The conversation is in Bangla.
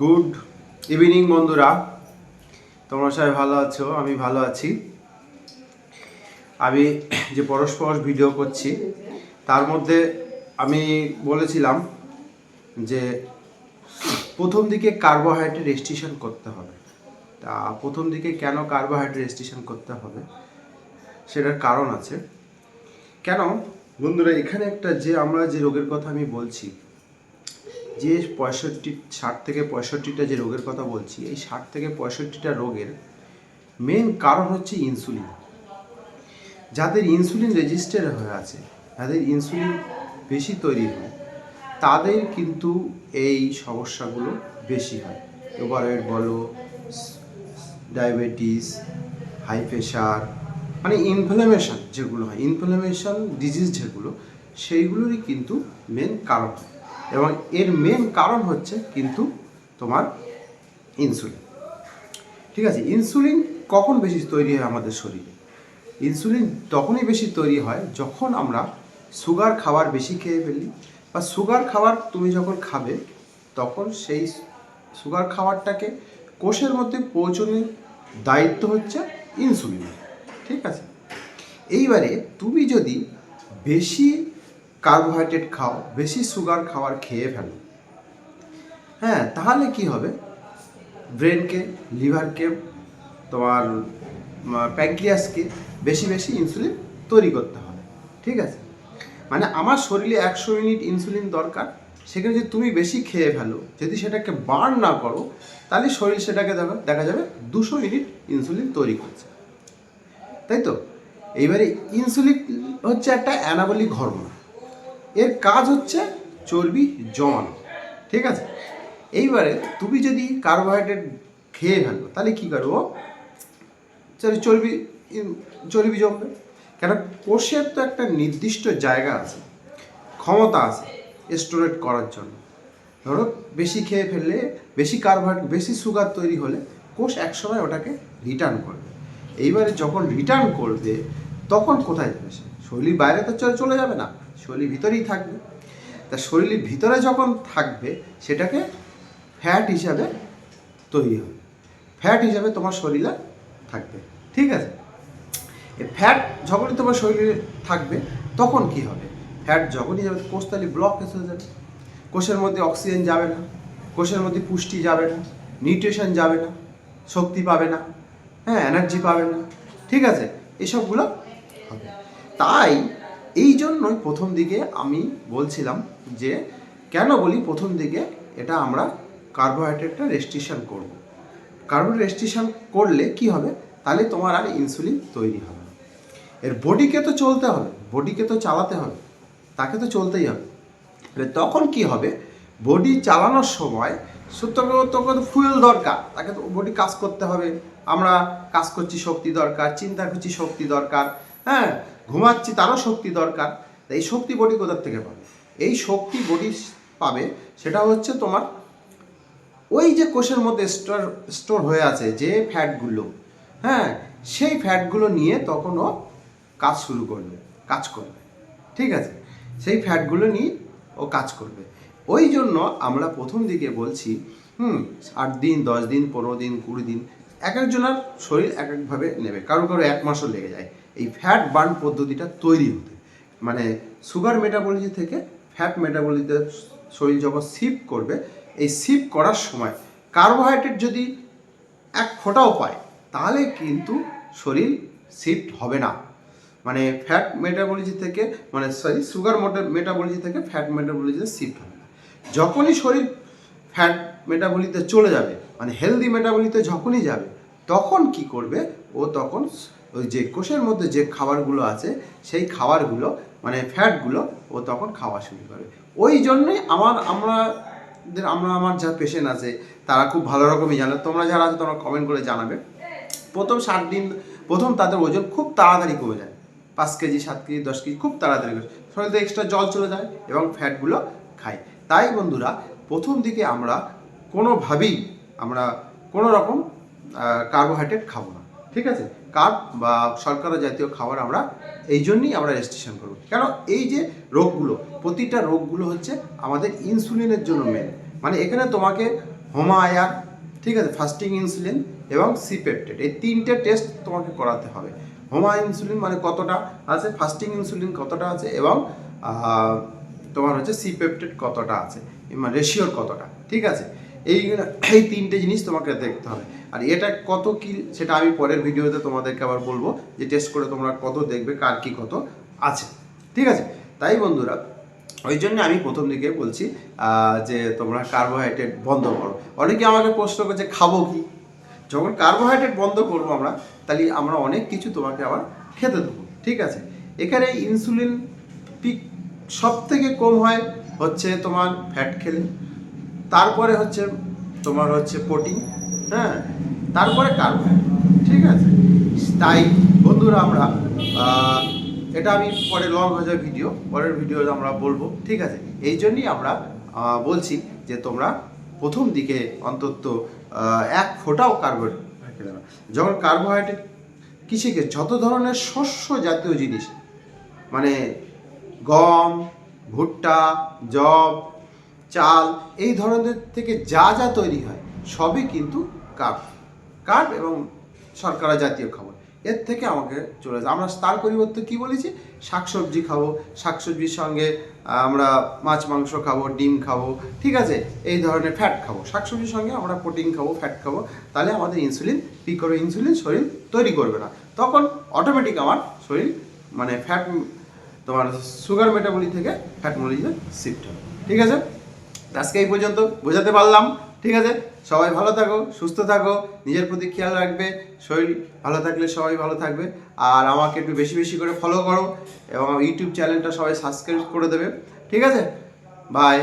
গুড ইভিনিং বন্ধুরা। তোমরা সবাই ভালো আছো? আমি ভালো আছি। আমি যে পরস্পর ভিডিও করছি, তার মধ্যে আমি বলেছিলাম যে প্রথম দিকে কার্বোহাইড্রেট রেস্ট্রিকশন করতে হবে। তা প্রথম দিকে কেন কার্বোহাইড্রেট রেস্ট্রিকশন করতে হবে? সেটার কারণ আছে। কেন? বন্ধুরা, এখানে একটা যে আমরা যে রোগের কথা আমি বলছি যে পঁয়ষট্টি, ষাট থেকে পঁয়ষট্টিটা যে রোগের কথা বলছি, এই ষাট থেকে পঁয়ষট্টিটা রোগের মেন কারণ হচ্ছে ইনসুলিন যাদের ইনসুলিন রেজিস্টার হয়ে আছে, যাদের ইনসুলিন বেশি তৈরি হয়, তাদের কিন্তু এই সমস্যাগুলো বেশি হয়। ওভারওয়েট বলো, ডায়াবেটিস, হাই প্রেশার মানে ইনফ্লামেশন যেগুলো হয় ইনফ্লামেশন ডিজিজ যেগুলো, সেইগুলোরই কিন্তু মেন কারণ হয়। এবং এর মেন কারণ হচ্ছে কিন্তু তোমার ইনসুলিন ঠিক আছে? ইনসুলিন কখন বেশি তৈরি হয় আমাদের শরীরে? ইনসুলিন তখনই বেশি তৈরি হয় যখন আমরা সুগার খাবার বেশি খেয়ে ফেলি বা সুগার খাবার তুমি যখন খাবে, তখন সেই সুগার খাবারটাকে কোষের মধ্যে পৌঁছানোর দায়িত্ব হচ্ছে ইনসুলিনের ঠিক আছে? এইবারে তুমি যদি বেশি কার্বোহাইড্রেট খাও, বেশি সুগার খাবার খেয়ে ফেলো। হ্যাঁ তাহলে কি হবে? ব্রেনকে লিভারকে তোমার প্যাঙ্ক্রিয়াসকে বেশি বেশি ইনসুলিন তৈরি করতে হবে। ঠিক আছে? মানে আমার শরীরে একশো ইউনিট ইনসুলিন দরকার। সেখানে যদি তুমি বেশি খেয়ে ফেলো, যদি সেটাকে বার্ন না করো, তাহলে শরীর সেটাকে দেখা দেখা যাবে দুশো ইউনিট ইনসুলিন তৈরি করছে। তাই তো? এইবারে ইনসুলিন হচ্ছে একটা অ্যানাবলিক হরমোন এর কাজ হচ্ছে চর্বি জমানো, ঠিক আছে? এইবারে তুমি যদি কার্বোহাইড্রেট খেয়ে ফেলো, তাহলে কী করব? চর্বি চর্বি জমবে। কেন? কোষের তো একটা নির্দিষ্ট জায়গা আছে, ক্ষমতা আছে স্টোরেট করার জন্য। ধরো, বেশি খেয়ে ফেললে, বেশি কার্বোহাইড্রেট বেশি সুগার তৈরি হলে কোষ একসময় ওটাকে রিটার্ন করবে। এইবারে যখন রিটার্ন করবে, তখন কোথায় যাবে সে? শরীর বাইরে তো চলে যাবে না, শরীর ভিতরেই থাকবে। তা শরীরের ভিতরে যখন থাকবে, সেটাকে ফ্যাট হিসাবে তৈরি হবে। ফ্যাট হিসাবে তোমার শরীরে থাকবে, ঠিক আছে? ফ্যাট যখনই তোমার শরীরে থাকবে, তখন কি হবে? ফ্যাট যখনই যাবে, কোষতালি ব্লক হয়ে যাবে। কোষের মধ্যে অক্সিজেন যাবে না, কোষের মধ্যে পুষ্টি যাবে না নিউট্রিশন যাবে না, শক্তি পাবে না হ্যাঁ এনার্জি পাবে না, ঠিক আছে? এসবগুলো হবে। তাই এই জন্যই প্রথম দিকে আমি বলছিলাম যে, কেন বলি প্রথম দিকে এটা আমরা কার্বোহাইড্রেটটা রেস্ট্রিকশন করব। কার্বোহাইড্রেট রেস্ট্রিকশন করলে কি হবে? তাহলে তোমার আর ইনসুলিন তৈরি হবে। এর বডিকে তো চলতে হবে, বডিকে তো চালাতে হবে, তাকে তো চলতেই হবে। তখন কি হবে? বডি চালানোর সময় তোকে তোকে তো ফুয়েল দরকার, তাকে তো বডি কাজ করতে হবে। আমরা কাজ করছি, শক্তি দরকার, চিন্তা করছি, শক্তি দরকার হ্যাঁ? ঘুমাচ্ছি, তারও শক্তি দরকার। এই শক্তি বডি কোথার থেকে পাবে? এই শক্তি বডি পাবে, সেটা হচ্ছে তোমার ওই যে কোষের মধ্যে স্টোর স্টোর হয়ে আছে যে ফ্যাটগুলো হ্যাঁ? সেই ফ্যাটগুলো নিয়ে তখন ও কাজ শুরু করবে, কাজ করবে, ঠিক আছে? সেই ফ্যাটগুলো নিয়ে ও কাজ করবে। ওই জন্য আমরা প্রথম দিকে বলছি, হুম, আট দিন, দশ দিন, পনেরো দিন, কুড়ি দিন, এক একজনের শরীর এক একভাবে নেবে। কারও কারও এক মাসও লেগে যায়। এই ফ্যাট বার্ন পদ্ধতিটা তৈরি হতে। মানে সুগার মেটাবলিজি থেকে ফ্যাট মেটাবলিতে শরীর যখন শিফট করবে, এই শিফট করার সময় কার্বোহাইড্রেট যদি এক ফোঁটাও পায়, তাহলে কিন্তু শরীর শিফট হবে না। মানে ফ্যাট মেটাবলিজি থেকে মানে সরি সুগার মেটাবলিজি থেকে ফ্যাট মেটাবলিজিতে শিফট হবে না। যখনই শরীর ফ্যাট মেটাবলিতে চলে যাবে মানে হেলদি মেটাবলিতে যখনই যাবে, তখন কি করবে? ও তখন ওই যে কোষের মধ্যে যে খাবারগুলো আছে, সেই খাবারগুলো মানে ফ্যাটগুলো, ও তখন খাওয়া শুরু করে। ওই জন্যই আমার আমরা আমরা, আমার যা পেশেন্ট আছে, তারা খুব ভালো রকমই জানে। তোমরা যারা আছে, তোমরা কমেন্ট করে জানাবে। প্রথম সাত দিন, প্রথম তাদের ওজন খুব তাড়াতাড়ি কমে যায়। পাঁচ কেজি, সাত কেজি, দশ কেজি, খুব তাড়াতাড়ি কমে শরীরে এক্সট্রা জল চলে যায় এবং ফ্যাটগুলো খায় তাই বন্ধুরা, প্রথম দিকে আমরা কোনোভাবেই, আমরা কোনো রকম কার্বোহাইড্রেট খাব না। ঠিক আছে? কার্ব বা শর্করা জাতীয় খাবার আমরা এই জন্যই আমরা রেজিস্ট্রেশন করব। কেন? এই যে রোগগুলো, প্রতিটা রোগগুলো হচ্ছে আমাদের ইনসুলিনের জন্য মেন মানে এখানে তোমাকে হোমায়ার, ঠিক আছে? ফাস্টিং ইনসুলিন এবং সিপেপটেড এই তিনটে টেস্ট তোমাকে করাতে হবে। হোমা ইনসুলিন মানে কতটা আছে? ফাস্টিং ইনসুলিন কতটা আছে? এবং তোমার হচ্ছে সিপেপটেড কতটা আছে? মানে রেশিওর কতটা? ঠিক আছে? এই এই তিনটে জিনিস তোমাকে দেখতে হবে। আর এটা কত কি, সেটা আমি পরের ভিডিওতে তোমাদেরকে আবার বলব যে টেস্ট করে তোমরা কত দেখবে, কার কি কত আছে। ঠিক আছে? তাই বন্ধুরা, ওই জন্য আমি প্রথম দিকে বলছি যে তোমরা কার্বোহাইড্রেট বন্ধ করো। অনেকে আমাকে প্রশ্ন করছে, খাব কি? যখন কার্বোহাইড্রেট বন্ধ করব আমরা, তাহলে আমরা অনেক কিছু তোমাকে আবার খেতে দেবো। ঠিক আছে? এখানে ইনসুলিন পিক সব থেকে কম হয় হচ্ছে তোমার ফ্যাট খেলে, তারপরে হচ্ছে তোমার হচ্ছে প্রোটিন হ্যাঁ? তারপরে কার্বোহাইড্রেট ঠিক আছে? তাই, বন্ধুরা, আমরা এটা আমি পরে লং হয়ে যাবে ভিডিও পরের ভিডিও আমরা বলব। ঠিক আছে? এই জন্যই আমরা বলছি যে তোমরা প্রথম দিকে অন্তত এক ফোঁটাও কার্বোহাইড্রেট যখন কার্বোহাইড্রেট কৃষিকে যত ধরনের শস্য জাতীয় জিনিস মানে গম, ভুট্টা জব চাল, এই ধরনের থেকে যা যা তৈরি হয়, সবই কিন্তু কার্ব কার্ব এবং শর্করা জাতীয় খাবার। এর থেকে আমাকে চলে যায় আমরা তার পরিবর্তে কি বলেছি? শাকসবজি খাব। শাকসবজির সঙ্গে আমরা মাছ, মাংস খাব, ডিম খাব, ঠিক আছে? এই ধরনের ফ্যাট খাব। শাকসবজির সঙ্গে আমরা প্রোটিন খাব ফ্যাট খাব। তাহলে আমাদের ইনসুলিন পি করে ইনসুলিন শরীর তৈরি করবে না। তখন অটোমেটিক আমার শরীর মানে ফ্যাট তোমার সুগার মেটাবলি থেকে ফ্যাট মলিজে শিফট হবে। ঠিক আছে? আজকে এই পর্যন্ত বোঝাতে পারলাম। ঠিক আছে? সবাই ভালো থাকো, সুস্থ থাকো, নিজের প্রতি খেয়াল রাখবে, শরীর ভালো থাকলে সবাই ভালো থাকবে। আর আমাকে একটু বেশি বেশি করে ফলো করো এবং ইউটিউব চ্যানেলটা সবাই সাবস্ক্রাইব করে দেবে। ঠিক আছে? বাই